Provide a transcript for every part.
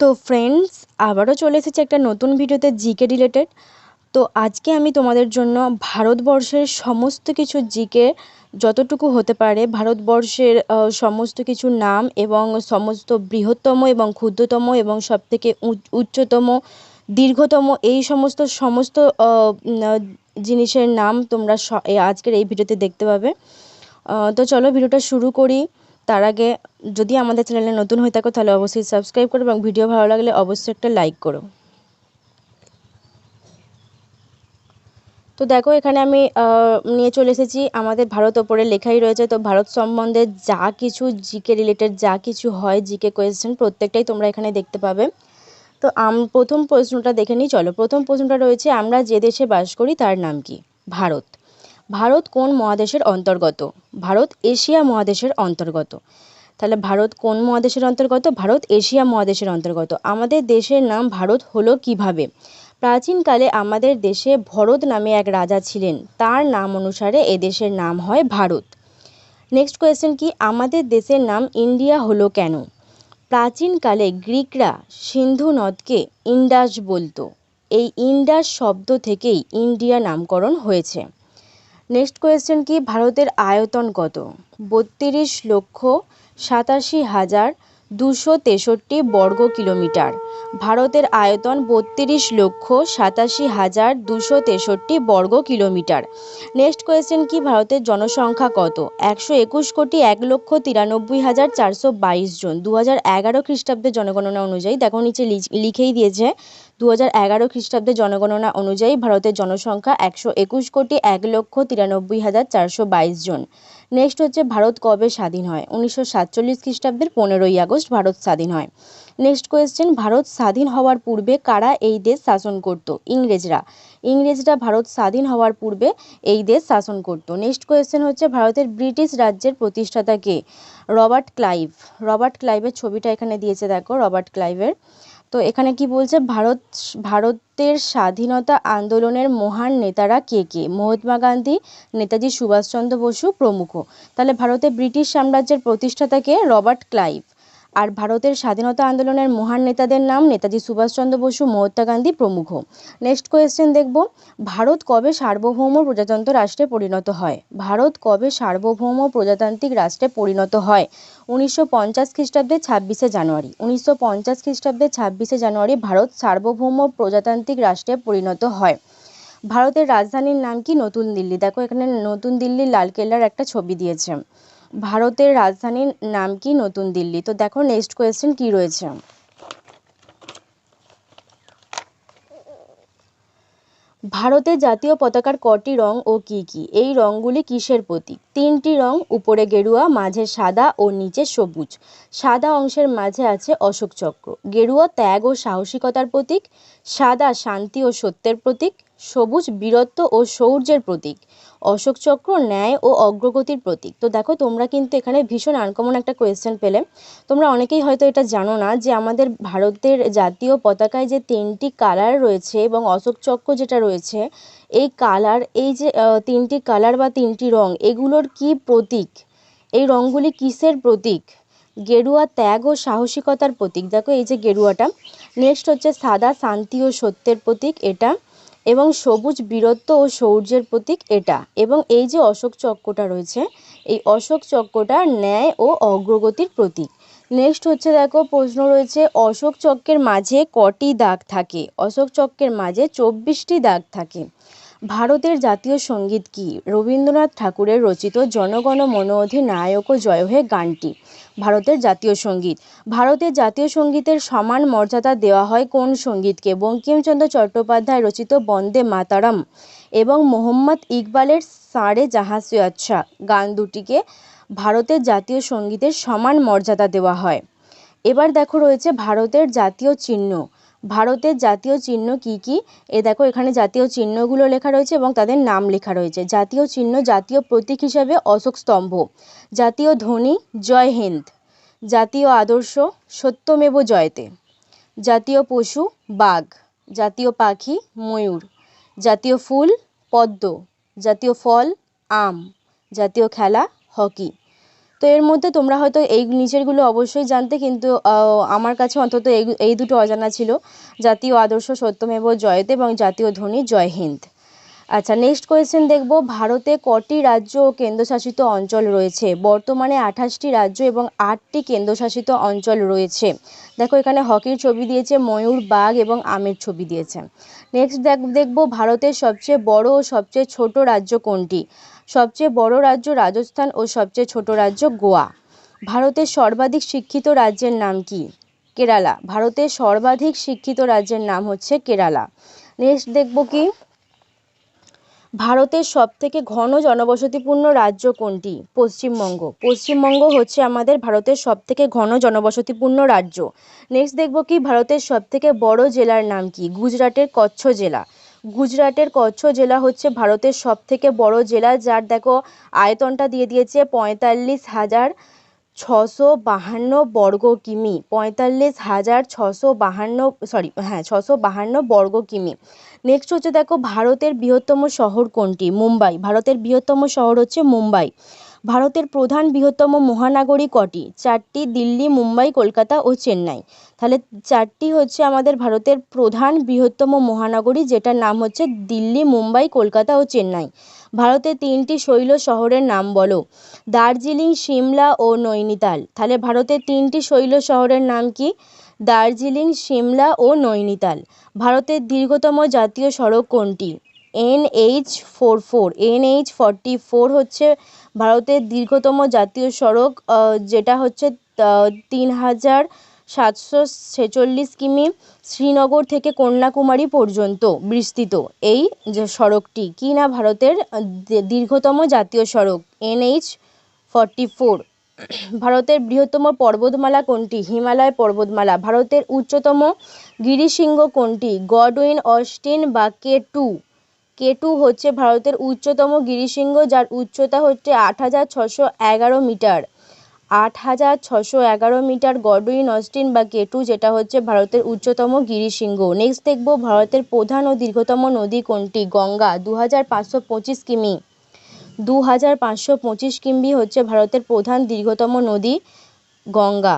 তো ফ্রেন্ডস আবারও চলে এসেছি একটা নতুন ভিডিওতে জিকে রিলেটেড তো আজকে আমি তোমাদের জন্য ভারতবর্ষের সমস্ত কিছু জিকে যতটুকু হতে পারে, ভারতবর্ষের সমস্ত কিছু নাম এবং সমস্ত বৃহত্তম এবং ক্ষুদ্রতম এবং সবথেকে উচ্চতম, দীর্ঘতম, এই সমস্ত সমস্ত জিনিসের নাম তোমরা আজকের এই ভিডিওতে দেখতে পাবে। তো চলো ভিডিওটা শুরু করি। তার আগে যদি আমাদের চ্যানেলে নতুন হয়ে থাকো, তাহলে অবশ্যই সাবস্ক্রাইব করো এবং ভিডিও ভালো লাগলে অবশ্যই একটা লাইক করো। তো দেখো, এখানে আমি নিয়ে চলে এসেছি। আমাদের ভারত ওপরে লেখাই রয়েছে। তো ভারত সম্বন্ধে যা কিছু জিকে রিলেটেড যা কিছু হয় জিকে কোয়েশ্চেন প্রত্যেকটাই তোমরা এখানে দেখতে পাবে। তো আম, প্রথম প্রশ্নটা দেখে নিই, চলো। প্রথম প্রশ্নটা রয়েছে, আমরা যে দেশে বাস করি, তার নাম কি? ভারত। ভারত কোন মহাদেশের অন্তর্গত? ভারত এশিয়া মহাদেশের অন্তর্গত। তাহলে ভারত কোন মহাদেশের অন্তর্গত? ভারত এশিয়া মহাদেশের অন্তর্গত। আমাদের দেশের নাম ভারত হলো কীভাবে? প্রাচীনকালে আমাদের দেশে ভরত নামে এক রাজা ছিলেন। তার নাম অনুসারে এ দেশের নাম হয় ভারত। নেক্সট কোয়েশ্চেন কি? আমাদের দেশের নাম ইন্ডিয়া হলো কেন? প্রাচীনকালে গ্রিকরা সিন্ধু নদকে ইন্ডাস বলতো। এই ইন্ডাস শব্দ থেকেই ইন্ডিয়া নামকরণ হয়েছে। নেক্সট কোয়েশ্চেন কি ভারতের আয়তন কত? বত্রিশ লক্ষ সাতাশি হাজার দুশো তেষট্টি বর্গ কিলোমিটার। ভারতের আয়তন বত্রিশ লক্ষ সাতাশি হাজার দুশো তেষট্টি বর্গ কিলোমিটার। নেক্সট কোয়েশ্চেন কি ভারতের জনসংখ্যা কত? একশো একুশ কোটি এক লক্ষ তিরানব্বই হাজার চারশো বাইশ জন। দু হাজার এগারো খ্রিস্টাব্দের জনগণনা অনুযায়ী, দেখো নিচে লিখেই দিয়েছে, দু হাজার এগারো খ্রিস্টাব্দের জনগণনা অনুযায়ী ভারতের জনসংখ্যা একশো একুশ কোটি এক লক্ষ তিরানব্বই হাজার চারশো বাইশ জন। নেক্সট হচ্ছে, ভারত কবে স্বাধীন হয়? উনিশশো সাতচল্লিশ খ্রিস্টাব্দের পনেরোই আগস্ট ভারত স্বাধীন হয়। নেক্সট কোয়েশ্চেন ভারত স্বাধীন হওয়ার পূর্বে কারা এই দেশ শাসন করতো? ইংরেজরা। ইংরেজরা ভারত স্বাধীন হওয়ার পূর্বে এই দেশ শাসন করতো। নেক্সট কোয়েশ্চেন হচ্ছে, ভারতের ব্রিটিশ রাজ্যের প্রতিষ্ঠাতা কে? Robert Clive. রবার্ট ক্লাইভের ছবিটা এখানে দিয়েছে, দেখো, রবার্ট ক্লাইভের। তো এখানে কি বলছে, ভারত, ভারতের স্বাধীনতা আন্দোলনের মহান নেতারা কে কে? মহাত্মা গান্ধী, নেতাজি সুভাষচন্দ্র বসু প্রমুখ। তাহলে ভারতে ব্রিটিশ সাম্রাজ্যের প্রতিষ্ঠাতা কে? Robert Clive. আর ভারতের স্বাধীনতা আন্দোলনের মহান নেতাদের নাম নেতাজি সুভাষচন্দ্র বসু, মহাত্মা গান্ধী প্রমুখ। নেক্সট কোয়েশ্চেন দেখব, ভারত কবে সার্বভৌম প্রজাতন্ত্র রাষ্ট্রে পরিণত হয়? ভারত কবে সার্বভৌম প্রজাতান্ত্রিক রাষ্ট্রে পরিণত হয়? উনিশশো পঞ্চাশ খ্রিস্টাব্দের ছাব্বিশে জানুয়ারি। উনিশশো পঞ্চাশ খ্রিস্টাব্দের ছাব্বিশে জানুয়ারি ভারত সার্বভৌম প্রজাতান্ত্রিক রাষ্ট্রে পরিণত হয়। ভারতের রাজধানীর নাম কি? নতুন দিল্লি। দেখো এখানে নতুন দিল্লির লালকেল্লার একটা ছবি দিয়েছে। ভারতের রাজধানীর নাম কি নতুন দিল্লি? তো দেখো নেক্সট কোয়েশ্চেন কি রয়েছে? ভারতের জাতীয় পতাকার কটি রং ও কি কি? এই রংগুলি কিসের প্রতীক? তিনটি রং, উপরে গেরুয়া, মাঝে সাদা ও নিচে সবুজ। সাদা অংশের মাঝে আছে অশোক চক্র। গেরুয়া ত্যাগ ও সাহসিকতার প্রতীক, সাদা শান্তি ও সত্যের প্রতীক সবুজ বীরত্ব ও শৌর্যের প্রতীক। অশোক চক্র ন্যায় ও অগ্রগতির প্রতীক। তো দেখো, তোমরা কিন্তু এখানে ভীষণ আনকমন একটা কোয়েশ্চেন পেলে। তোমরা অনেকেই হয়তো এটা জানো না যে আমাদের ভারতের জাতীয় পতাকায় যে তিনটি কালার রয়েছে এবং অশোক চক্র যেটা রয়েছে, এই কালার এই যে তিনটি কালার বা তিনটি রং, এগুলোর কি প্রতীক? এই রঙগুলি কিসের প্রতীক? গেরুয়া ত্যাগ ও সাহসিকতার প্রতীক। দেখো, এই যে গেরুয়াটা। নেক্সট হচ্ছে সাদা শান্তি ও সত্যের প্রতীক। এটা এবং সবুজ বীরত্ব ও সৌর্যের প্রতীক এটা। এবং এই যে অশোক চক্রটা রয়েছে, এই অশোক চক্রটা ন্যায় ও অগ্রগতির প্রতীক। নেক্সট হচ্ছে দেখো, প্রশ্ন রয়েছে, অশোক চক্রের মাঝে কটি দাগ থাকে? অশোক চক্রের মাঝে চব্বিশটি দাগ থাকে। ভারতের জাতীয় সংগীত কী? রবীন্দ্রনাথ ঠাকুরের রচিত জনগণ মন অধিনায়ক জয় হে গানটি। ভারতের জাতীয় সংগীত। ভারতের জাতীয় সঙ্গীতের সমান মর্যাদা দেওয়া হয় কোন সঙ্গীতকে? বঙ্কিমচন্দ্র চট্টোপাধ্যায় রচিত বন্দে মাতারাম এবং মোহাম্মদ ইকবালের সারে জাহাঁ সে আচ্ছা। গান দুটিকে ভারতের জাতীয় সঙ্গীতের সমান মর্যাদা দেওয়া হয়। এবার দেখো রয়েছে ভারতের জাতীয় চিহ্ন। ভারতের জাতীয় চিহ্ন কী কী? এ দেখো, এখানে জাতীয় চিহ্নগুলো লেখা রয়েছে এবং তাদের নাম লেখা রয়েছে। জাতীয় চিহ্ন, জাতীয় প্রতীক হিসাবে অশোক স্তম্ভ। জাতীয় ধ্বনি, জয় হিন্দ। জাতীয় আদর্শ, সত্যমেব জয়তে। জাতীয় পশু, বাঘ। জাতীয় পাখি, ময়ূর। জাতীয় ফুল, পদ্ম। জাতীয় ফল, আম। জাতীয় খেলা, হকি। তো এর মধ্যে তোমরা হয়তো এই নিচেরগুলো অবশ্যই জানতে, কিন্তু আমার কাছে অন্তত এই এই দুটো অজানা ছিল। জাতীয় আদর্শ সত্যমেব জয়তে এবং জাতীয় ধ্বনি জয় হিন্দ। আচ্ছা নেক্সট কোয়েশ্চেন দেখব। ভারতে কটি রাজ্য ও কেন্দ্রশাসিত অঞ্চল রয়েছে? বর্তমানে আঠাশটি রাজ্য এবং আটটি কেন্দ্রশাসিত অঞ্চল রয়েছে। দেখো, এখানে হকির ছবি দিয়েছে, ময়ূর, বাঘ এবং আমের ছবি দিয়েছে। নেক্সট দেখ, দেখব ভারতের সবচেয়ে বড় ও সবচেয়ে ছোট রাজ্য কোনটি? সবচেয়ে বড় রাজ্য রাজস্থান ও সবচেয়ে ছোট রাজ্য গোয়া। ভারতের সর্বাধিক শিক্ষিত রাজ্যের নাম কি? কেরালা। ভারতের সর্বাধিক শিক্ষিত রাজ্যের নাম হচ্ছে কেরালা। নেক্সট দেখব কি? ভারতের সবথেকে ঘন জনবসতিপূর্ণ রাজ্য কোনটি? পশ্চিমবঙ্গ। পশ্চিমবঙ্গ হচ্ছে আমাদের ভারতের সবথেকে ঘন জনবসতিপূর্ণ রাজ্য। নেক্সট দেখব কি ভারতের সবথেকে বড় জেলার নাম কি? গুজরাটের কচ্ছ জেলা। গুজরাটের কচ্ছ জেলা হচ্ছে ভারতের সবথেকে বড় জেলা, যার দেখো আয়তনটা দিয়ে দিয়েছে পঁয়তাল্লিশ হাজার ছশো বাহান্ন বর্গ কিমি, পঁয়তাল্লিশ হাজার ছশো বাহান্ন সরি হ্যাঁ ছশো বাহান্ন বর্গ কিমি। নেক্সট হচ্ছে দেখো ভারতের বৃহত্তম শহর কোনটি? মুম্বাই। ভারতের বৃহত্তম শহর হচ্ছে মুম্বাই। ভারতের প্রধান বৃহত্তম মহানগরী কটি? চারটি দিল্লি, মুম্বাই, কলকাতা ও চেন্নাই। তাহলে চারটি হচ্ছে আমাদের ভারতের প্রধান বৃহত্তম মহানগরী, যেটার নাম হচ্ছে দিল্লি, মুম্বাই, কলকাতা ও চেন্নাই। ভারতের তিনটি শৈল শহরের নাম বলো। দার্জিলিং, সিমলা ও নৈনিতাল। তাহলে ভারতের তিনটি শৈল শহরের নাম কি? দার্জিলিং, সিমলা ও নৈনিতাল। ভারতের দীর্ঘতম জাতীয় সড়ক কোনটি? N H four four N H forty four হচ্ছে ভারতের দীর্ঘতম জাতীয় সড়ক যেটা হচ্ছে তিন হাজার সাতশো ছেচল্লিশ কিমি শ্রীনগর থেকে কন্যাকুমারী পর্যন্ত বিস্তৃত। এই যে সড়কটি, কি না ভারতের দীর্ঘতম জাতীয় সড়ক এন এইচ ফর্টি ফোর। ভারতের বৃহত্তম পর্বতমালা কোনটি? হিমালয় পর্বতমালা। ভারতের উচ্চতম গিরিশৃঙ্গ কোনটি? গডউইন, অস্টিন বা কে টু? কে টু হচ্ছে ভারতের উচ্চতম গিরিশৃঙ্গ, যার উচ্চতা হচ্ছে আট হাজার ছশো এগারো মিটার। আট হাজার ছশো এগারো মিটার গডউইন অস্টিন বা কেটু যেটা হচ্ছে ভারতের উচ্চতম গিরিশৃঙ্গ। নেক্সট দেখব ভারতের প্রধান ও দীর্ঘতম নদী কোনটি? গঙ্গা দু হাজার পাঁচশো পঁচিশ কিমি। দু হাজার পাঁচশো পঁচিশ কিমি হচ্ছে ভারতের প্রধান দীর্ঘতম নদী গঙ্গা।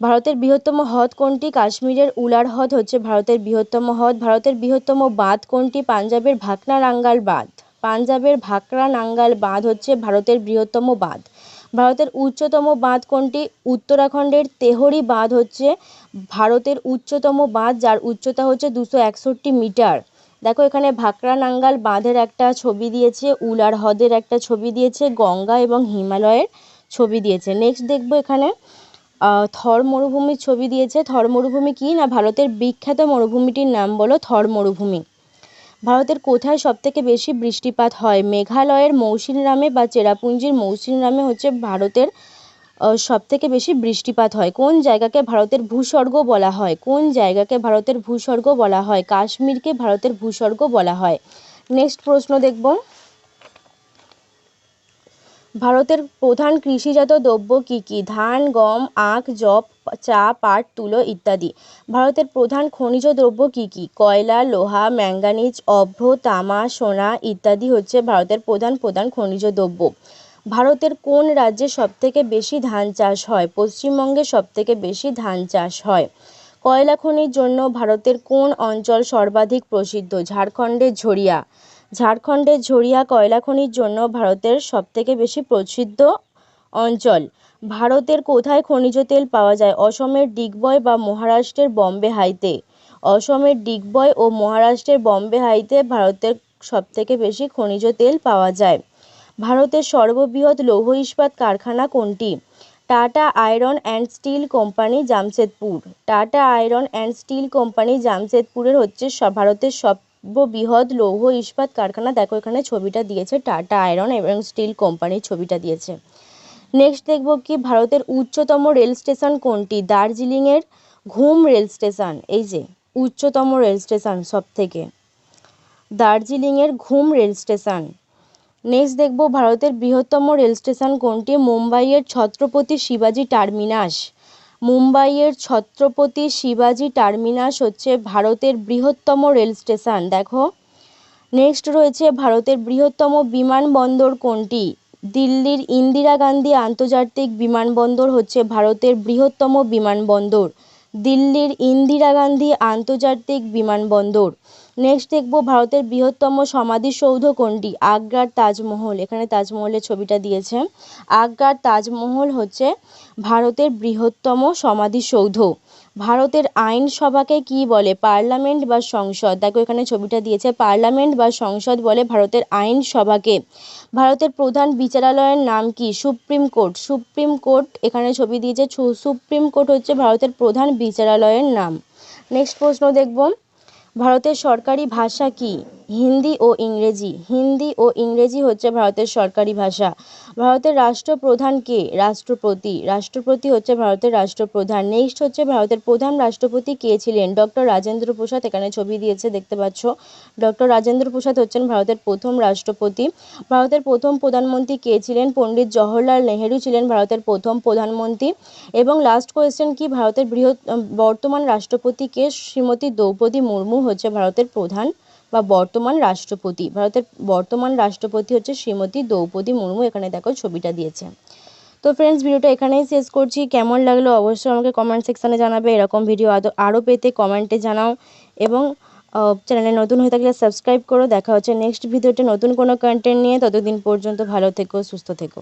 ভারতের বৃহত্তম হ্রদ কোনটি? কাশ্মীরের উলার হ্রদ হচ্ছে ভারতের বৃহত্তম হ্রদ। ভারতের বৃহত্তম বাঁধ কোনটি? পাঞ্জাবের ভাকরা নাঙ্গাল বাঁধ। পাঞ্জাবের ভাকরা নাঙ্গাল বাঁধ হচ্ছে ভারতের বৃহত্তম বাঁধ। ভারতের উচ্চতম বাঁধ কোনটি? উত্তরাখণ্ডের তেহরি বাঁধ হচ্ছে ভারতের উচ্চতম বাঁধ, যার উচ্চতা হচ্ছে দুশো একষট্টি মিটার। দেখো, এখানে ভাকরা নাঙ্গাল বাঁধের একটা ছবি দিয়েছে উলার হ্রদের একটা ছবি দিয়েছে, গঙ্গা এবং হিমালয়ের ছবি দিয়েছে। নেক্সট দেখব এখানে থর মরুভূমির ছবি দিয়েছে। থর মরুভূমি কী না? ভারতের বিখ্যাত মরুভূমিটির নাম বলো থর মরুভূমি। ভারতের কোথায় সবথেকে বেশি বৃষ্টিপাত হয়? মেঘালয়ের মৌসিনরামে বা চেরাপুঞ্জির মৌসিনরামে হচ্ছে ভারতের সবথেকে বেশি বৃষ্টিপাত হয়। কোন জায়গাকে ভারতের ভূস্বর্গ বলা হয়? কোন জায়গাকে ভারতের ভূস্বর্গ বলা হয়? কাশ্মীরকে ভারতের ভূস্বর্গ বলা হয়? নেক্সট প্রশ্ন দেখব। ভারতের প্রধান কৃষিজাত দ্রব্য কী কী? ধান, গম, আখ, যব, চা, পাট, তুলো ইত্যাদি। ভারতের প্রধান খনিজ দ্রব্য কী কী? কয়লা, লোহা, ম্যাঙ্গানিজ, অভ্র, তামা, সোনা ইত্যাদি হচ্ছে ভারতের প্রধান প্রধান খনিজ দ্রব্য। ভারতের কোন রাজ্যে সবথেকে বেশি ধান চাষ হয়? পশ্চিমবঙ্গে সবথেকে বেশি ধান চাষ হয়। কয়লা খনির জন্য ভারতের কোন অঞ্চল সর্বাধিক প্রসিদ্ধ? ঝাড়খণ্ডের ঝরিয়া। ঝাড়খণ্ডের ঝরিয়া কয়লা খনির জন্য ভারতের সবথেকে বেশি প্রসিদ্ধ অঞ্চল। ভারতের কোথায় খনিজ তেল পাওয়া যায়? অসমের ডিগবয় বা মহারাষ্ট্রের বম্বে হাইতে। অসমের ডিগবয় ও মহারাষ্ট্রের বম্বে হাইতে ভারতের সবথেকে বেশি খনিজ তেল পাওয়া যায়। ভারতের সর্ববৃহৎ লৌহ ইস্পাত কারখানা কোনটি? Tata Iron and Steel Company, Jamshedpur. Tata Iron and Steel Company, জামশেদপুরের হচ্ছে ভারতের সর্ববৃহৎ লৌহ ইস্পাত কারখানা দেখো, এখানে ছবিটা দিয়েছে টাটা আয়রন এবং স্টিল কোম্পানির ছবিটা দিয়েছে। নেক্সট দেখব কি, ভারতের উচ্চতম রেল স্টেশন কোনটি? দার্জিলিংয়ের ঘুম রেল স্টেশন, এই যে উচ্চতম রেল স্টেশন সব থেকে দার্জিলিংয়ের ঘুম রেল স্টেশন। নেক্সট দেখব ভারতের বৃহত্তম রেল স্টেশন কোনটি? মুম্বাইয়ের ছত্রপতি শিবাজি টার্মিনাস। মুম্বাইয়ের ছত্রপতি শিবাজি টার্মিনাস হচ্ছে ভারতের বৃহত্তম রেল স্টেশন। দেখো নেক্সট রয়েছে ভারতের বৃহত্তম বিমানবন্দর কোনটি? দিল্লির ইন্দিরা গান্ধী আন্তর্জাতিক বিমানবন্দর হচ্ছে ভারতের বৃহত্তম বিমানবন্দর। দিল্লির ইন্দিরা গান্ধী আন্তর্জাতিক বিমানবন্দর। নেক্সট দেখব ভারতের বৃহত্তম সমাধিসৌধ কোনটি? আগ্রার তাজমহল। এখানে তাজমহলের ছবিটা দিয়েছে। আগ্রার তাজমহল হচ্ছে ভারতের বৃহত্তম সমাধিসৌধ ভারতের আইনসভাকে কি বলে? পার্লামেন্ট বা সংসদ? দেখো, এখানে ছবিটা দিয়েছে, পার্লামেন্ট বা সংসদ বলে ভারতের আইনসভাকে ভারতের প্রধান বিচারালয়ের নাম কি? Supreme court. সুপ্রিম কোর্ট, এখানে ছবি দিয়েছে সুপ্রিম কোর্ট হচ্ছে ভারতের প্রধান বিচারালয়ের নাম। নেক্সট প্রশ্ন দেখব। ভারতের সরকারি ভাষা কি? হিন্দি ও ইংরেজি। হিন্দি ও ইংরেজি হচ্ছে ভারতের সরকারি ভাষা। ভারতের রাষ্ট্রপ্রধান কে? রাষ্ট্রপতি। রাষ্ট্রপতি হচ্ছে ভারতের রাষ্ট্রপ্রধান। নেক্সট হচ্ছে ভারতের প্রধান রাষ্ট্রপতি কে ছিলেন? ডক্টর রাজেন্দ্র প্রসাদ এখানে ছবি দিয়েছে, দেখতে পাচ্ছ। ডক্টর রাজেন্দ্র প্রসাদ হচ্ছেন ভারতের প্রথম রাষ্ট্রপতি। ভারতের প্রথম প্রধানমন্ত্রী কে ছিলেন? পণ্ডিত জওহরলাল নেহেরু ছিলেন ভারতের প্রথম প্রধানমন্ত্রী। এবং লাস্ট কোয়েশ্চেন কি? ভারতের বৃহৎ, বর্তমান রাষ্ট্রপতি কে? শ্রীমতী দ্রৌপদী মুর্মু হচ্ছে ভারতের প্রধান বা বর্তমান রাষ্ট্রপতি, ভারতের বর্তমান রাষ্ট্রপতি হচ্ছে শ্রীমতী দ্রৌপদী মুর্মু, এখানে দেখো ছবিটা দিয়েছে। তো ফ্রেন্ডস ভিডিওটা এখানেই শেষ করছি। কেমন লাগল অবশ্যই আমাকে কমেন্ট সেকশানে জানাবে। এরকম ভিডিও আরও পেতে কমেন্টে জানাও। এবং চ্যানেলে নতুন হয়ে থাকলে সাবস্ক্রাইব করো। দেখা হচ্ছে নেক্সট ভিডিওতে নতুন কোনো কন্টেন্ট নিয়ে। ততদিন পর্যন্ত ভালো থেকো, সুস্থ থেকো।